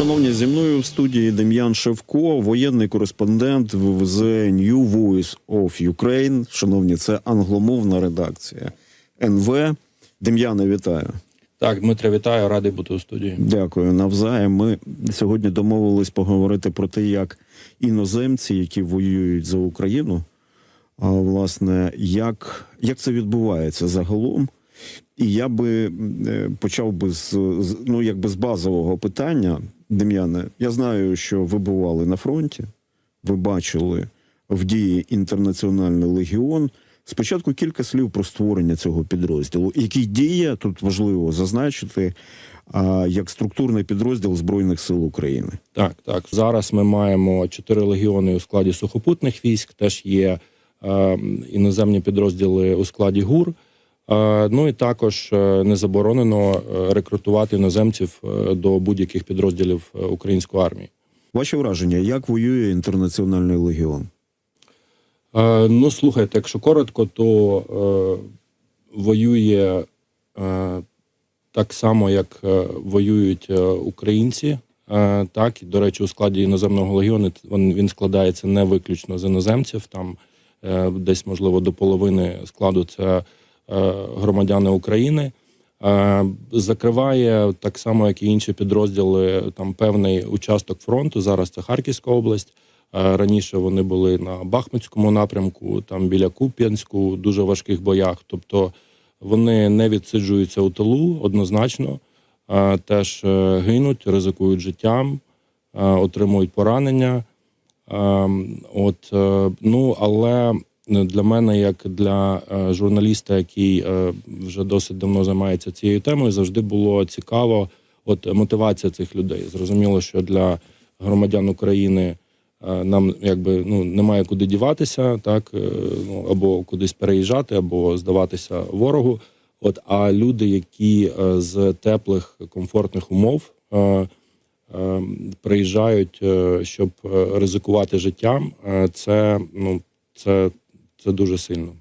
Шановні, зі мною в студії Дем'ян Шевко, воєнний кореспондент в The New Voice of Ukraine. Шановні, це англомовна редакція НВ. Дем'яне, вітаю. Так, Дмитре, вітаю, радий бути у студії. Дякую навзаєм. Ми сьогодні домовились поговорити про те, як іноземці, які воюють за Україну, а власне, як, як це відбувається загалом. І я би е, почав би з, з ну якби з базового питання, Дем'яне. Я знаю, що ви бували на фронті, ви бачили в дії інтернаціональний легіон. Спочатку кілька слів про створення цього підрозділу, який діє тут важливо зазначити як структурний підрозділ Збройних сил України. Так, так. Зараз ми маємо чотири легіони у складі сухопутних військ. Теж є е, іноземні підрозділи у складі ГУР. Е, ну і також е, не заборонено е, рекрутувати іноземців до будь-яких підрозділів української армії. Ваші враження, як воює інтернаціональний легіон? Ну, слухайте, якщо коротко, то воює так само, як воюють українці. Так, до речі, у складі іноземного легіону він, складається не виключно з іноземців. Там десь, можливо, до половини складу це громадяни України. Е, закриває так само, як і інші підрозділи, там певний участок фронту. Зараз це Харківська область. Е, Раніше вони були на Бахмутському напрямку, там біля Куп'янську, дуже важких боях. Тобто вони не відсиджуються у тилу однозначно, е, теж е, гинуть, ризикують життям, е, отримують поранення. Е, От е, ну але для мене, як для е, журналіста, який е, вже досить давно займається цією темою, завжди було цікаво. От мотивація цих людей. Зрозуміло, що для громадян України е, нам якби ну немає куди діватися, так ну або кудись переїжджати, або здаватися ворогу. От а люди, які з теплих комфортних умов приїжджають, щоб ризикувати життям, це ну це, це дуже сильно.